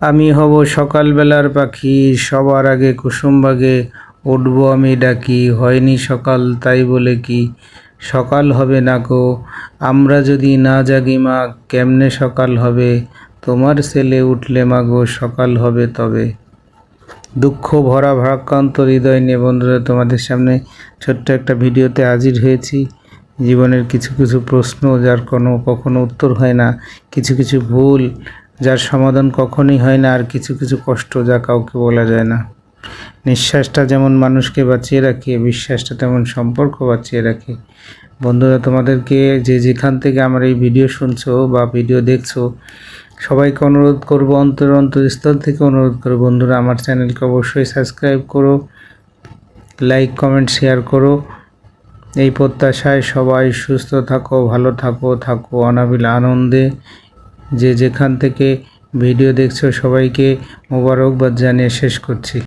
আমি হব সকালবেলার পাখি, সবার আগে কুসুমবাগে উঠবো আমি ডাকি, হয়নি সকাল তাই বলে কি? সকাল হবে না গো, আমরা যদি না জাগি মা, কেমনে সকাল হবে? তোমার ছেলে উঠলে মা গো, সকাল হবে তবে। দুঃখ ভরা ভারাক্রান্ত হৃদয় নিয়ে বন্ধুরা, তোমাদের সামনে ছোট্ট একটা ভিডিওতে হাজির হয়েছি। জীবনের কিছু কিছু প্রশ্ন, যার কোনো কখনো উত্তর হয় না। কিছু কিছু ভুল যার সমাধান কখনোই হয় না আর কিছু কিছু কষ্ট যা কাউকে বলা যায় না। নিঃশ্বাসটা যেমন মানুষকে বাঁচিয়ে রাখে, বিশ্বাসটা তেমন সম্পর্ক বাঁচিয়ে রাখে। বন্ধুরা, তোমাদেরকে যে যেখান থেকে আমার এই ভিডিও শুনছো বা ভিডিও দেখছ, সবাইকে অনুরোধ করব, অন্তর অন্তরস্থল থেকে অনুরোধ করো বন্ধুরা, আমার চ্যানেলকে অবশ্যই সাবস্ক্রাইব করো, লাইক, কমেন্ট, শেয়ার করো। এই প্রত্যাশায় সবাই সুস্থ থাকো, ভালো থাকো থাকো অনাবিল আনন্দে। যে যেখান থেকে ভিডিও দেখছ সবাইকে মোবারকবাদ জানিয়ে শেষ করছি।